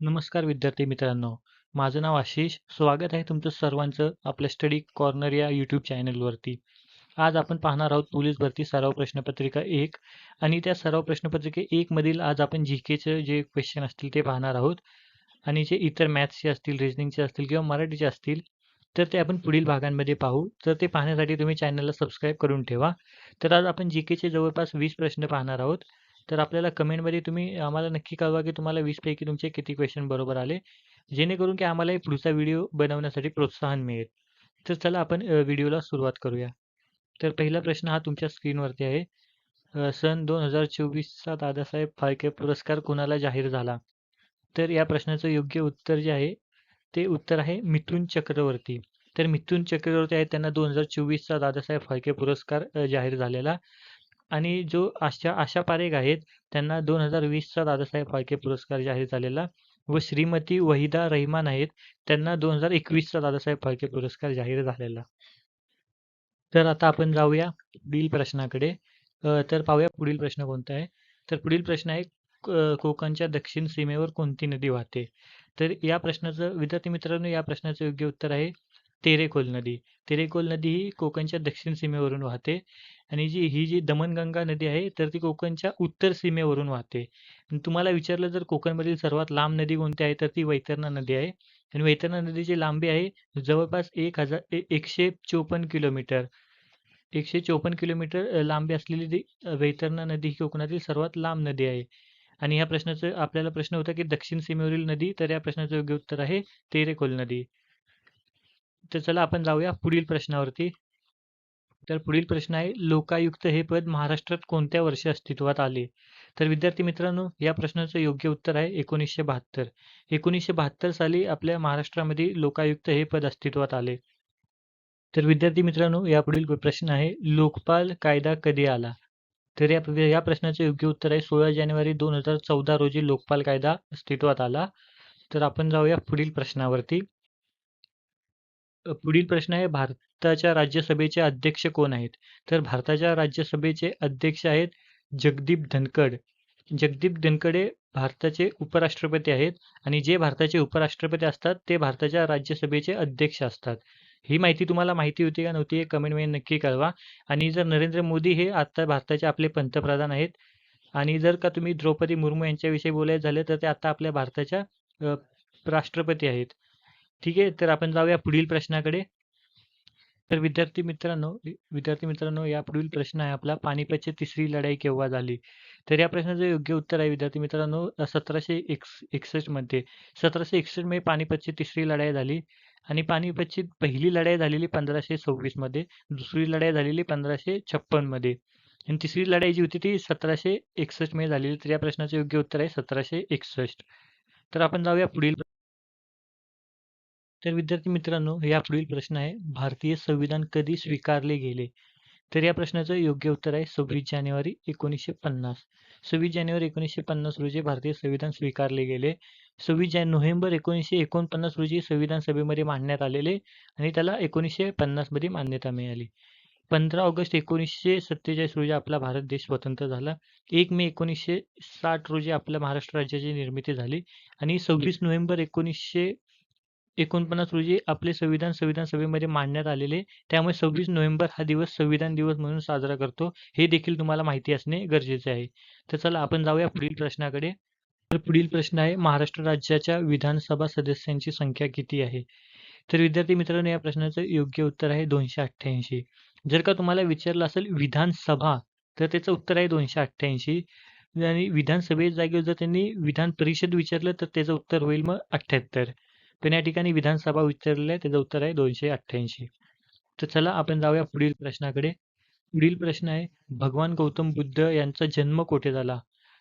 नमस्कार विद्यार्थी मित्रांनो. माझं नाव आशिष. स्वागत आहे तुमचं सर्वांचं आपल्या स्टडी कॉर्नर या यूट्यूब चॅनलवरती. आज आपण पाहणार आहोत पोलीस भरती सराव प्रश्नपत्रिका एक आणि त्या सराव प्रश्नपत्रिका 1 मधील आज आपण जी-केचे जे क्वेश्चन असतील ते पाहणार आहोत आणि जे इतर मॅथ्सचे असतील, रिजनिंगचे असतील किंवा मराठीचे असतील, तर ते आपण पुढील भागांमध्ये पाहू. तर ते पाहण्यासाठी तुम्ही चॅनलला सबस्क्राईब करून ठेवा. तर आज आपण जी-केचे जवळपास वीस प्रश्न पाहणार आहोत. तर आपल्याला कमेंटमध्ये तुम्ही आम्हाला नक्की कळवा की तुम्हाला वीसपैकी तुमचे किती क्वेश्चन बरोबर आले. जेणेकरून की आम्हालाही पुढचा व्हिडिओ बनवण्यासाठी प्रोत्साहन मिळेल. तर चला आपण व्हिडिओला सुरुवात करूया. तर पहिला प्रश्न हा तुमच्या स्क्रीनवरती आहे. सन दोन हजार चोवीसचा दादासाहेब फाळके पुरस्कार कुणाला जाहीर झाला? तर या प्रश्नाचं योग्य उत्तर जे आहे, ते उत्तर आहे मिथुन चक्रवर्ती. तर मिथुन चक्रवर्ती आहेत त्यांना 2024चा दादासाहेब फाळके पुरस्कार जाहीर झालेला आणि जो आशा आशा पारेख आहेत त्यांना 2020चा दादासाहेब फाळके पुरस्कार जाहीर झालेला व श्रीमती वहिदा रहिमान आहेत त्यांना 2021चा दादासाहेब फाळके पुरस्कार जाहीर झालेला. तर आता आपण जाऊया पुढील प्रश्नाकडे. तर पाहूया पुढील प्रश्न कोणता आहे. तर पुढील प्रश्न आहे कोकणच्या दक्षिण सीमेवर कोणती नदी वाहते? तर या प्रश्नाचं विद्यार्थी मित्रांनो या प्रश्नाचं योग्य उत्तर आहे तेरेखोल नदी. तेरेखोल नदी ही कोकणच्या दक्षिण सीमेवरून वाहते आणि जी ही जी दमणगंगा नदी आहे तर ती कोकणच्या उत्तर सीमेवरून वाहते. तुम्हाला विचारलं जर कोकणमधील सर्वात लांब नदी कोणती आहे तर ती वैतरणा नदी आहे आणि वैतरणा नदीची लांबी आहे जवळपास एक हजार एकशे चोपन्न किलोमीटर. 154 किलोमीटर लांबी असलेली ती वैतरणा नदी ही कोकणातील सर्वात लांब नदी आहे. आणि ह्या प्रश्नाचं आपल्याला प्रश्न होता की दक्षिण सीमेवरील नदी तर या प्रश्नाचं योग्य उत्तर आहे तेरेखोल नदी. तर चला आपण जाऊया पुढील प्रश्नावरती. तर पुढील प्रश्न आहे लोकायुक्त हे पद महाराष्ट्रात कोणत्या वर्षी अस्तित्वात आले? तर विद्यार्थी मित्रांनो या प्रश्नाचं योग्य उत्तर आहे 1972. 1972 साली आपल्या महाराष्ट्रामध्ये लोकायुक्त हे पद अस्तित्वात आले. तर विद्यार्थी मित्रांनो यापुढील प्रश्न आहे लोकपाल कायदा कधी आला? तर या या प्रश्नाचं योग्य उत्तर आहे 16 जानेवारी 2014 रोजी लोकपाल कायदा अस्तित्वात आला. तर आपण जाऊया पुढील प्रश्नावरती. अ, पुढील प्रश्न आहे भारताच्या राज्यसभेचे अध्यक्ष कोण आहेत? तर भारताच्या राज्यसभेचे अध्यक्ष आहेत जगदीप धनखड. जगदीप धनखड हे भारताचे उपराष्ट्रपती आहेत आणि जे भारताचे उपराष्ट्रपती असतात ते भारताच्या राज्यसभेचे अध्यक्ष असतात. ही माहिती तुम्हाला माहिती होती का नव्हती हे कमेंटमध्ये नक्की कळवा आणि जर नरेंद्र मोदी हे आता भारताचे आपले पंतप्रधान आहेत आणि जर का तुम्ही द्रौपदी मुर्मू यांच्याविषयी बोलायचं झालं तर ते आता आपल्या भारताच्या अ, राष्ट्रपती आहेत. ठीक आहे तर आपण जाऊया पुढील प्रश्नाकडे. तर विद्यार्थी मित्रांनो विद्यार्थी मित्रांनो या पुढील प्रश्न आहे आपला पानिपतची तिसरी लढाई केव्हा झाली? तर या प्रश्नाचं योग्य उत्तर आहे विद्यार्थी मित्रांनो 1761 मध्ये. 1761 मध्ये पानिपतची तिसरी लढाई झाली आणि पानिपतची पहिली लढाई झालेली 1526 मध्ये, दुसरी लढाई झालेली 1556 मध्ये आणि तिसरी लढाई जी होती ती 1761 मध्ये झालेली. तर या प्रश्नाचं योग्य उत्तर आहे 1761. तर आपण जाऊया पुढील तर विद्यार्थी मित्रांनो यापुढील प्रश्न आहे भारतीय संविधान कधी स्वीकारले गेले? तर या प्रश्नाचं योग्य उत्तर आहे 26 जानेवारी 1950. 26 जानेवारी 1950 रोजी भारतीय संविधान स्वीकारले गेले. 26 जा नोव्हेंबर 1949 रोजी संविधान सभेमध्ये मांडण्यात आलेले आणि त्याला 1950 मध्ये मान्यता मिळाली. 15 ऑगस्ट 1947 रोजी आपला भारत देश स्वतंत्र झाला. एक मे 1960 रोजी आपल्या महाराष्ट्र राज्याची निर्मिती झाली आणि 26 नोव्हेंबर एकोणीसशे 1949 रोजी आपले संविधान संविधान सभेमध्ये मांडण्यात आलेले. त्यामुळे 26 नोव्हेंबर हा दिवस संविधान दिवस म्हणून साजरा करतो. हे देखील तुम्हाला माहिती असणे गरजेचे आहे. तर चला आपण जाऊया पुढील प्रश्नाकडे. तर पुढील प्रश्न आहे महाराष्ट्र राज्याच्या विधानसभा सदस्यांची संख्या किती आहे? तर विद्यार्थी मित्रांनो या प्रश्नाचं योग्य उत्तर आहे 288. जर का तुम्हाला विचारलं असेल विधानसभा तर त्याचं उत्तर आहे 288 आणि विधानसभेच्या जागेवर जर त्यांनी विधान परिषद विचारलं तर त्याचं उत्तर होईल मग 78. पण या ठिकाणी विधानसभा विचारलेलं आहे त्याचं उत्तर आहे 288. तर चला आपण जाऊया पुढील प्रश्नाकडे. पुढील प्रश्न आहे भगवान गौतम बुद्ध यांचा जन्म कोठे झाला?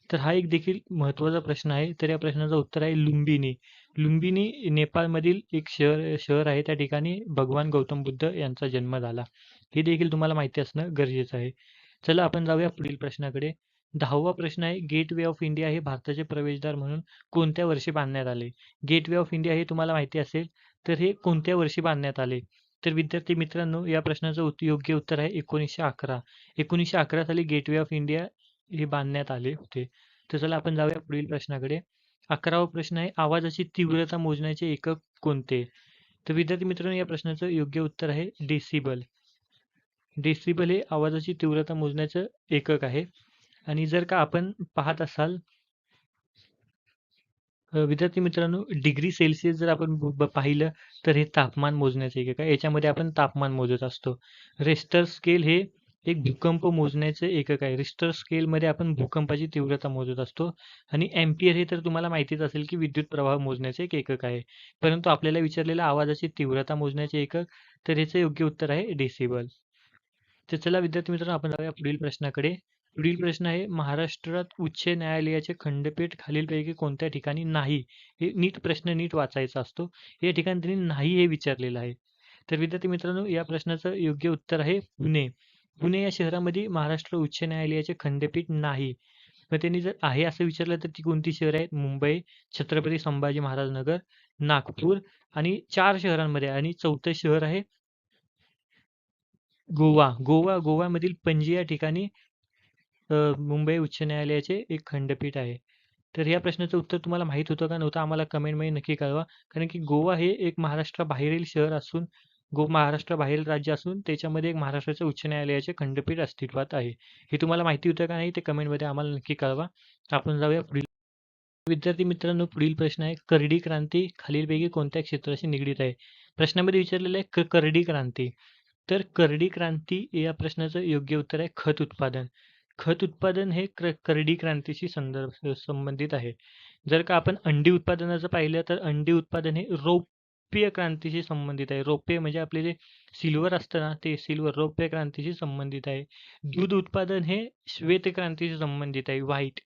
तर हा एक देखील महत्त्वाचा प्रश्न आहे. तर या प्रश्नाचं उत्तर आहे लुंबिनी. लुंबिनी नेपाळमधील एक शहर शहर आहे त्या ठिकाणी भगवान गौतम बुद्ध यांचा जन्म झाला. हे देखील तुम्हाला माहिती असणं गरजेचं आहे. चला आपण जाऊया पुढील प्रश्नाकडे. 10वा प्रश्न आहे गेट वे ऑफ इंडिया हे भारताचे प्रवेशद्वार म्हणून कोणत्या वर्षी बांधण्यात आले? गेट वे ऑफ इंडिया हे तुम्हाला माहिती असेल तर हे कोणत्या वर्षी बांधण्यात आले? तर विद्यार्थी मित्रांनो या प्रश्नाचं योग्य उत्तर आहे 1911. 1911 साली गेटवे ऑफ इंडिया हे बांधण्यात आले होते. तर चला आपण जाऊया पुढील प्रश्नाकडे. अकरावा प्रश्न आहे आवाजाची तीव्रता मोजण्याचे एकक कोणते तर विद्यार्थी मित्रांनो या प्रश्नाचं योग्य उत्तर आहे डेसिबल डेसिबल हे आवाजाची तीव्रता मोजण्याचं एकक आहे आणि जर का आपण पाहत असाल विद्यार्थी मित्रांनो डिग्री सेल्सिअस जर आपण पाहिलं तर हे तापमान मोजण्याचं एक आहे याच्यामध्ये आपण तापमान मोजत असतो. रेस्टर स्केल हे एक भूकंप मोजण्याचे एकक आहे. रिस्टर स्केलमध्ये आपण भूकंपाची तीव्रता मोजत असतो आणि एम्पियर हे तर तुम्हाला माहितीच असेल की विद्युत प्रवाह मोजण्याचे एक एकक आहे. परंतु आपल्याला विचारलेलं आवाजाची तीव्रता मोजण्याचे एकक तर ह्याचं योग्य उत्तर आहे डेसिबल तर चला विद्यार्थी मित्रांनो आपण जाऊया पुढील प्रश्नाकडे. पुढील प्रश्न आहे महाराष्ट्रात उच्च न्यायालयाचे खंडपीठ खालीलपैकी कोणत्या ठिकाणी नाही? हे नीट प्रश्न नीट वाचायचा असतो. या ठिकाणी त्यांनी नाही हे विचारलेलं आहे. तर विद्यार्थी मित्रांनो या प्रश्नाचं योग्य उत्तर आहे पुणे. पुणे या शहरामध्ये महाराष्ट्र उच्च न्यायालयाचे खंडपीठ नाही. मग त्यांनी जर आहे असं विचारलं तर ती कोणती शहर आहेत? मुंबई छत्रपती संभाजी महाराज नगर नागपूर आणि चार शहरांमध्ये आणि चौथं शहर आहे गोवा. गोवा गोव्यामधील पणजी या ठिकाणी अ, मुंबई उच्च न्यायालयाचे एक खंडपीठ आहे. तर या प्रश्नाचं उत्तर तुम्हाला माहीत होतं का नव्हतं? आम्हाला कमेंटमध्ये नक्की कळवा. कारण की गोवा हे एक महाराष्ट्राबाहेरील शहर असून गो महाराष्ट्राबाहेरील राज्य असून त्याच्यामध्ये एक महाराष्ट्राच्या उच्च न्यायालयाचे खंडपीठ अस्तित्वात आहे. हे तुम्हाला माहिती होतं का नाही ते कमेंटमध्ये आम्हाला नक्की कळवा. आपण जाऊया पुढील. विद्यार्थी मित्रांनो पुढील प्रश्न आहे करडी क्रांती खालीलपैकी कोणत्या क्षेत्राशी निगडीत आहे? प्रश्नामध्ये विचारलेलं आहे क- करडी क्रांती. तर करडी क्रांती या प्रश्नाचं योग्य उत्तर आहे खत उत्पादन. खत उत्पादन हे क्र करडी क्रांतीशी संदर्भ संबंधित आहे. जर का आपण अंडी उत्पादनाचं पाहिलं तर अंडी उत्पादन हे रौप्य क्रांतीशी संबंधित आहे. रौप्य म्हणजे आपले जे सिल्वर असतं ना ते सिल्वर रौप्य क्रांतीशी संबंधित आहे. दूध उत्पादन हे श्वेत क्रांतीशी संबंधित आहे व्हाईट.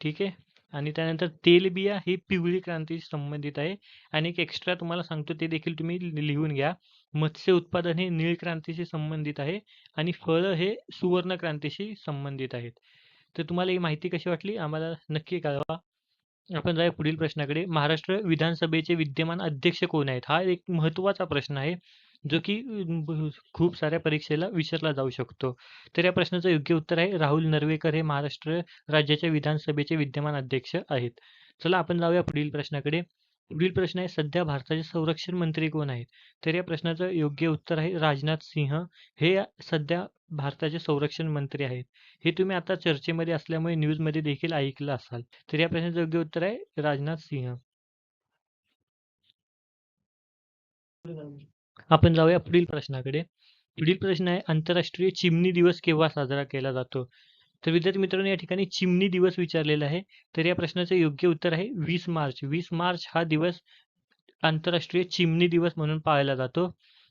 ठीक आहे? आणि त्यानंतर तेलबिया ही पिवळी क्रांतीशी संबंधित आहे. आणि एक एक्स्ट्रा तुम्हाला सांगतो ते देखील तुम्ही लिहून घ्या. मत्स्य उत्पादन हे नीळ क्रांतीशी संबंधित आहे आणि फळं हे सुवर्ण क्रांतीशी संबंधित आहेत. तर तुम्हाला ही माहिती कशी वाटली? आम्हाला नक्की कळवा. आपण जाऊया पुढील प्रश्नाकडे. महाराष्ट्र विधानसभेचे विद्यमान अध्यक्ष कोण आहेत? हा एक महत्त्वाचा प्रश्न आहे जो की खूप साऱ्या परीक्षेला विचारला जाऊ शकतो. तर या प्रश्नाचं योग्य उत्तर आहे राहुल नर्वेकर हे महाराष्ट्र राज्याच्या विधानसभेचे विद्यमान अध्यक्ष आहेत. चला आपण जाऊया पुढील प्रश्नाकडे. पुढील प्रश्न आहे सध्या भारताचे संरक्षण मंत्री कोण आहेत? तर या प्रश्नाचं योग्य उत्तर आहे राजनाथ सिंह. हे सध्या भारताचे संरक्षण मंत्री आहेत. हे तुम्ही आता चर्चेमध्ये असल्यामुळे न्यूजमध्ये देखील ऐकलं असाल. तर या प्रश्नाचं योग्य उत्तर आहे राजनाथ सिंह. आपण जाऊया पुढील प्रश्नाकडे. पुढील प्रश्न आहे आंतरराष्ट्रीय चिमणी दिवस केव्हा साजरा केला जातो? तर विद्यार्थी मित्रांनो या ठिकाणी चिमणी दिवस विचारलेला आहे. तर या प्रश्नाचं योग्य उत्तर आहे वीस मार्च. वीस मार्च हा दिवस आंतरराष्ट्रीय चिमणी दिवस म्हणून पाळला जातो.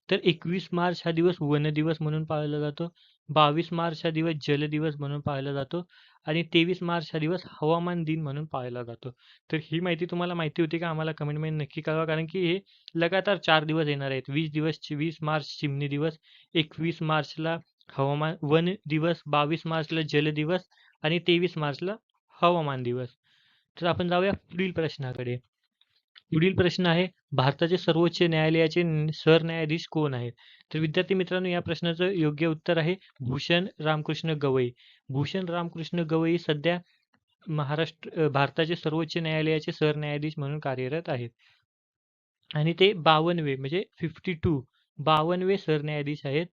तर एकवीस मार्च हा दिवस वन दिवस म्हणून पाळला जातो. बावीस मार्च हा दिवस जल दिवस म्हणून पाळला जातो. आणि तेवीस मार्च हा दिवस हवामान दिन म्हणून पाळला जातो. तर ही माहिती तुम्हाला माहिती होती का? आम्हाला कमेंटमध्ये नक्की कळवा. कारण की हे लगातार चार दिवस येणार आहेत. वीस दिवस वीस मार्च चिमणी दिवस एकवीस मार्चला हवामान वन दिवस बावीस मार्चला जल दिवस आणि तेवीस मार्चला हवामान दिवस. तर आपण जाऊया पुढील प्रश्नाकडे. पुढील प्रश्न आहे भारताचे सर्वोच्च न्यायालयाचे सरन्यायाधीश कोण आहेत? तर विद्यार्थी मित्रांनो या प्रश्नाचं योग्य उत्तर आहे भूषण रामकृष्ण गवई. भूषण रामकृष्ण गवई सध्या महाराष्ट्र भारताचे सर्वोच्च न्यायालयाचे सरन्यायाधीश म्हणून कार्यरत आहेत. आणि ते बावनवे म्हणजे फिफ्टी टू बावनवे सरन्यायाधीश आहेत.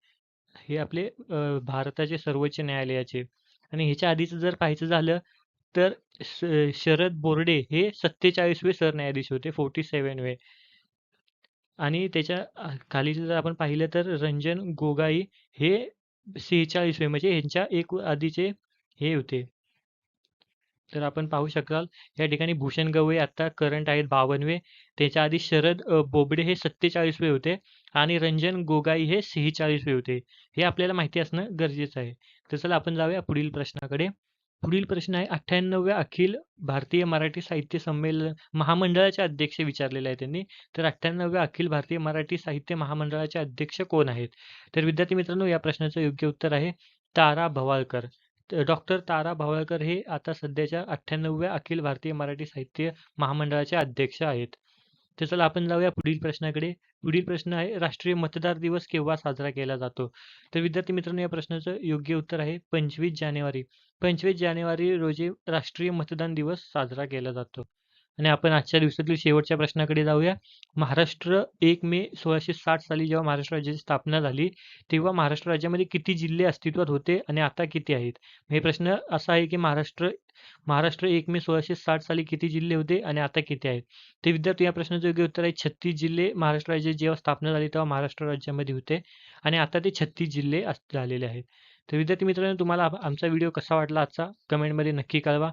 हे आपले अ, भारताचे सर्वोच्च न्यायालयाचे. आणि ह्याच्या आधीचं जर पाहायचं झालं तर श- शरद बोर्डे हे सत्तेचाळीसवे सरन्यायाधीश होते फोर्टी वे आणि त्याच्या अ, खाली जर आपण पाहिलं तर रंजन गोगाई हे सेहेचाळीसवे म्हणजे ह्यांच्या एक आधीचे हे होते. तर आपण पाहू शकाल या ठिकाणी भूषण गवई आता करंट आहेत बावनवे. त्याच्या आधी शरद अ, बोबडे हे सत्तेचाळीसवे होते. आणि रंजन गोगाई हे सेहेचाळीसवे होते. हे आपल्याला माहिती असणं गरजेचं आहे. तर चला आपण जाऊया पुढील प्रश्नाकडे. पुढील प्रश्न आहे अठ्ठ्याण्णव्या अखिल भारतीय मराठी साहित्य संमेलन महामंडळाचे अध्यक्ष विचारलेले आहे त्यांनी. तर अठ्ठ्याण्णव्या अखिल भारतीय मराठी साहित्य महामंडळाचे अध्यक्ष कोण आहेत? तर विद्यार्थी मित्रांनो या प्रश्नाचं योग्य उत्तर आहे तारा भवाळकर. डॉक्टर तारा भवाळकर हे आता सध्याच्या अठ्ठ्याण्णव्या अखिल भारतीय मराठी साहित्य महामंडळाचे अध्यक्ष आहेत. तर चला आपण जाऊया पुढील प्रश्नाकडे. पुढील प्रश्न आहे राष्ट्रीय मतदार दिवस केव्हा साजरा केला जातो? तर विद्यार्थी मित्रांनो या प्रश्नाचं योग्य उत्तर आहे पंचवीस जानेवारी. पंचवीस जानेवारी रोजी राष्ट्रीय मतदान दिवस साजरा केला जातो. आणि आपण आजच्या दिवसातील शेवटच्या प्रश्नाकडे जाऊया. महाराष्ट्र एक मे सोळाशे साठ साली जेव्हा महाराष्ट्र राज्याची स्थापना झाली तेव्हा महाराष्ट्र राज्यामध्ये किती जिल्हे अस्तित्वात होते आणि आता किती आहेत? हे प्रश्न असा आहे की महाराष्ट्र महाराष्ट्र एक मे सोळाशे साठ साली किती जिल्हे होते आणि आता किती आहेत? ते विद्यार्थी या प्रश्नाचं योग्य उत्तर आहे छत्तीस जिल्हे महाराष्ट्र राज्याची जेव्हा स्थापना झाली तेव्हा महाराष्ट्र राज्यामध्ये होते आणि आता ते छत्तीस जिल्हे झालेले आहेत. तर विद्यार्थी मित्रांनो तुम्हाला आमचा व्हिडिओ कसा वाटला आजचा? कमेंटमध्ये नक्की कळवा.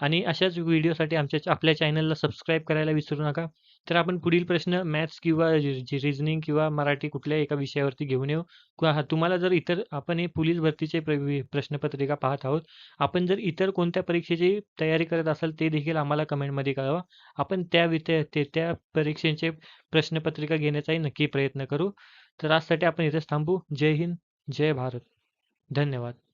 आणि अशाच व्हिडिओसाठी आमच्या आपल्या चॅनलला सबस्क्राईब करायला विसरू नका. तर आपण पुढील प्रश्न मॅथ्स किंवा रिझनिंग किंवा मराठी कुठल्या एका विषयावरती घेऊन येऊ. किंवा तुम्हाला जर इतर आपण हे पोलीस भरतीचे प्र प्रश्नपत्रिका पाहत आहोत. आपण जर इतर कोणत्या परीक्षेची तयारी करत असाल ते देखील आम्हाला कमेंटमध्ये कळवा. आपण त्या ते त्या परीक्षेचे प्रश्नपत्रिका घेण्याचाही नक्की प्रयत्न करू. तर आजसाठी आपण इथेच थांबू. जय हिंद जय भारत. धन्यवाद.